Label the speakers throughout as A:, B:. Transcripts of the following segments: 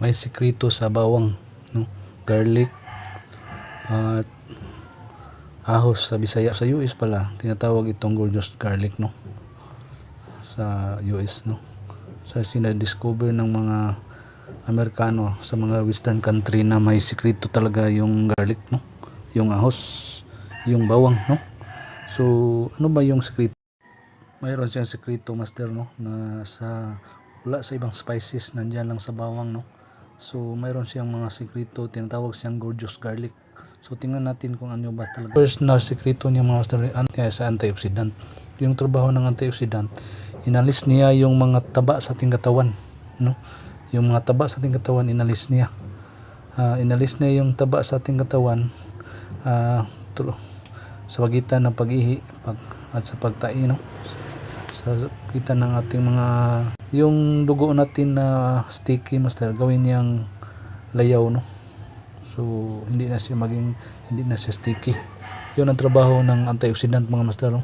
A: may sikreto sa bawang, no? Garlic at ahos sa Bisaya. Sa US pala, tinatawag itong gorgeous garlic, no? Sa US, no? Sa sinadiscover ng mga Amerikano sa mga western country na may sikreto talaga yung garlic, no? Yung ahos, yung bawang, no? So, ano ba yung sikreto? Mayroon siyang sikreto, master, no? Na sa wala sa ibang spices, nandyan lang sa bawang, no? So, mayroon siyang mga sikreto, tinatawag siyang gorgeous garlic. So, tingnan natin kung ano ba talaga. First na sikreto niya mga master, anti sa antioxidant. Yung trabaho ng antioxidant, inalis niya yung mga taba sa ating katawan, no? Yung mga taba sa ating katawan, inalis niya. Ah, inalis niya yung taba sa ating katawan ah, tru- sa pagitan ng pag-ihi pag, at sa pagtai, no? sa pagitan ng ating mga yung dugo natin na sticky master gawin niyang layaw no? So hindi na siya maging hindi na siya sticky. Yun ang trabaho ng antioxidant mga master no?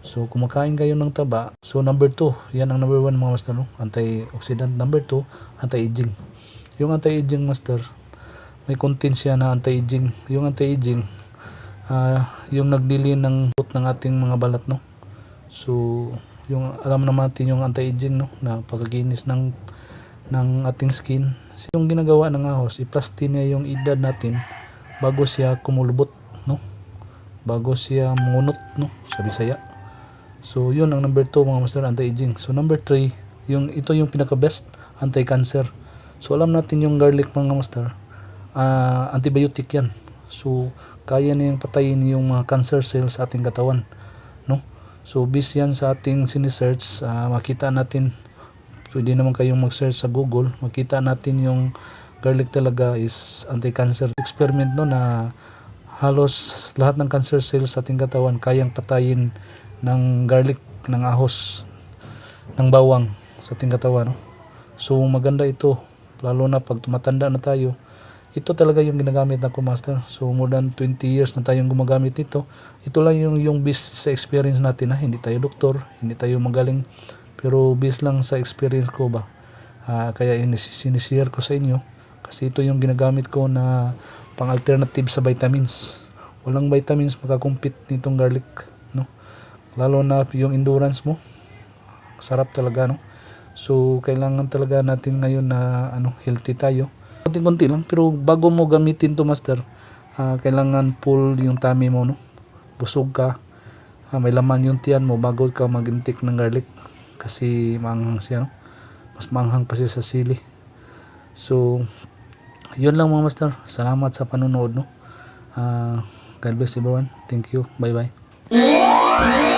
A: so kumakain kayo ng taba. So number 2 yan ang number 1 mga master no? antioxidant. Number 2 anti-aging. Yung anti-aging master may content siya na anti-aging. Yung anti-aging ah, yung nagdili ng ng ating mga balat no? So, yung alam naman natin yung anti-aging no na pagkakinis ng ng ating skin. Yung ginagawa ng ahos, iplasti niya yung edad natin bago siya kumulubot no. Bago siya munot no sa Bisaya. So, yun ang number 2 mga master anti-aging. So, number 3, yung ito yung pinaka best anti-cancer. So, alam natin yung garlic mga master. ah antibiotic yan. So, kaya niyang patayin yung mga cancer cells sa ating katawan. So, based yan sa ating sinisearch, ah, makita natin, pwede naman kayong mag-search sa Google, makita natin yung garlic talaga is anti-cancer experiment no na halos lahat ng cancer cells sa ating katawan kayang patayin ng garlic, ng ahos, ng bawang sa ating katawan. No? So, maganda ito, lalo na pag tumatanda na tayo, ito talaga yung ginagamit ng master. So more than 20 years na tayong gumagamit nito. Ito lang yung yung based sa experience natin na hindi tayo doktor, hindi tayo magaling. Pero based lang sa experience ko ba. Ah, kaya inis- sinishare ko sa inyo kasi ito yung ginagamit ko na pang alternative sa vitamins. Walang vitamins makakompete nitong garlic, no? Lalo na yung endurance mo. Sarap talaga, no? So kailangan talaga natin ngayon na ano, healthy tayo konti-konti lang. Pero bago mo gamitin to master ah, kailangan full yung tummy mo no? Busog ka. Ah, may laman yung tiyan mo bago ka mag-intake ng garlic. Kasi manghang siya no? Mas manghang pa siya sa sili. So yun lang mga master. Salamat sa panonood no? Ah, God bless everyone. Thank you. Bye bye